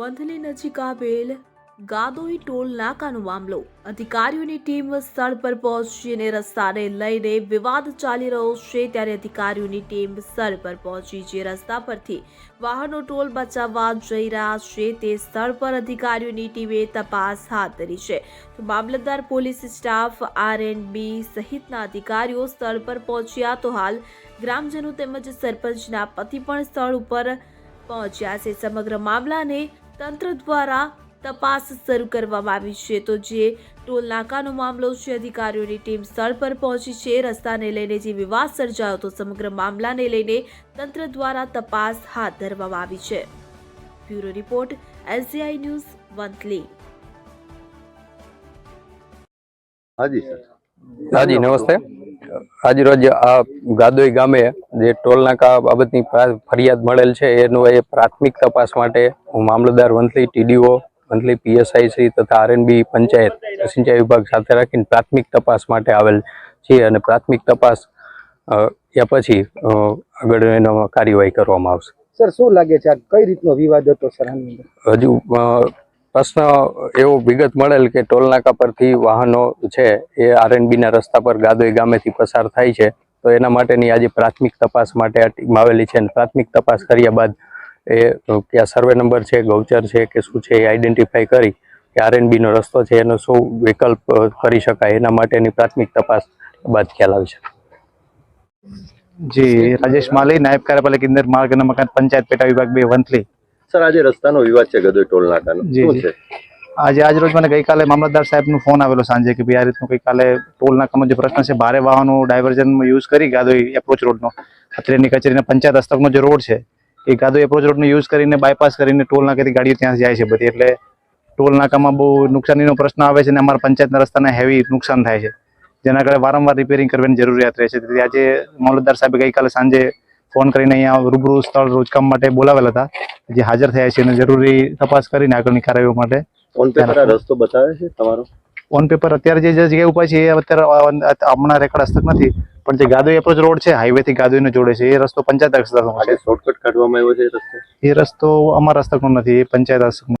વંથલી નજીક આવેલ ગાદોઈ ટોલ નાકાનો મામલો. અધિકારીઓની ટીમ સ્થળ પર પહોંચીને રસ્તાને લઈને વિવાદ ચાલી રહ્યો છે ત્યારે અધિકારીઓની ટીમ સ્થળ પર પહોંચી જે રસ્તા પરથી વાહનો ટોલ બચાવવા જઈ રહ્યા છે તે સ્થળ પર અધિકારીઓની ટીમે તપાસ હાથ ધરી છે. તો મામલતદાર, police staff R and B સહિતના અધિકારીઓ સ્થળ પર પહોંચ્યા તો હાલ ગ્રામજનો તેમજ સરપંચના પતિ પણ સ્થળ ઉપર પહોંચ્યા છે. સમગ્ર મામલાને તંત્ર દ્વારા તપાસ શરૂ કરવામાં આવી છે. તો જે ટોલ નાકાનો મામલો છે અધિકારીઓની ટીમ સ્થળ પર પહોંચી છે. રસ્તાને લઈને જે વિવાદ સર્જાયો તો સમગ્ર મામલાને લઈને તંત્ર દ્વારા તપાસ હાથ ધરવામાં આવી છે. Bureau report SGI news Vanthali. હાજી સર. હાજી નમસ્તે. આજ રોજ આ ગાદોઈ ગામે જે ટોલ નાકા બાબતની ફરિયાદ મળેલ છે એનો એ પ્રાથમિક તપાસ માટે હું મામલતદાર વંથલી ટીડીઓ વંથલી પીએસઆઈસી તથા આરએનબી પંચાયત સિંચાઈ વિભાગ સાથે રાખીને પ્રાથમિક તપાસ માટે આવેલ છીએ અને પ્રાથમિક તપાસ યા એ પછી આગળ એનો કાર્યવાહી કરવામાં આવશે. સર શું લાગે છે કઈ રીતનો વિવાદ હતો સર હજુ પ્રશ્ન એવો વિગત મળેલ કે ટોલનાકા પરથી વાહનો છે એ આરએનબીના રસ્તા પર ગાદોઈ ગામેથી પસાર થાય છે. તો એના માટેની આજે પ્રાથમિક તપાસ માટે આ ટીમ આવેલી છે અને પ્રાથમિક તપાસ કર્યા બાદ એ અ, કે સર્વે નંબર છે ગૌચર છે કે શું છે એ આઈડેન્ટિફાઈ કરી કે આરએનબીનો રસ્તો છે એનો શું વિકલ્પ કરી શકાય. એના માટેની પ્રાથમિક તપાસ બાદ ખ્યાલ આવશે જી રાજેશ માલી નાયબ કાર્યપાલક ઇન્દર માર્ગ અને મકાન પંચાયત પેટા વિભાગ બે વંથલી. સર આજે રસ્તાનો વિવાદ છે ગદોઈ ટોલ નાકાનો. શું છે? આજે આજ રોજ મને ગઈકાલે મામલતદાર સાહેબનો ફોન આવેલો સાંજે કે ભાઈ આ રીતનું ગઈકાલે ટોલ નાકાનો જે પ્રશ્ન છે, ભારે વાહનો ડાયવર્ઝન યુઝ કરી ગાદોઈ એપ્રોચ રોડનો અત્રેની કચેરીના પંચાયત હસ્તકનો જે રોડ છે, એ ગાદોઈ એપ્રોચ રોડનો યુઝ કરીને બાયપાસ કરીને ટોલ નાકાથી ગાડીઓ ત્યાં જાય છે બધી. એટલે ટોલ નાકામાં બહુ નુકસાનીનો પ્રશ્ન આવે છે અને અમારા પંચાયતના રસ્તાને હેવી નુકસાન થાય છે. જેના કારણે વારંવાર રિપેરિંગ કરવાની જરૂરિયાત રહે છે. તેથી આજે મામલતદાર સાહેબે ગઈકાલે સાંજે ફોન કરીને અહીંયા રૂબરૂ સ્થળ રોજકામ માટે બોલાવેલા હતા. જે હાજર થયા છે અને જરૂરી તપાસ કરીને આગળની કાર્યવાહી માટે ઓન પેપર રસ્તો બતાવે છે તમારો? ઓન પેપર અત્યારે જે જગ્યા ઉપાય છે એ અત્યારે હમણાં રેકડ હસ્તક નથી પણ જે ગાદોઈ એપ્રોચ રોડ છે હાઈવે થી ગાદોઈને જોડે છે એ રસ્તો પંચાયત હસ્તકનો આજે શોર્ટકટ કાઢવામાં આવ્યો છે એ રસ્તો? અમારા હસ્તકનો નથી એ પંચાયત હસ્તકનો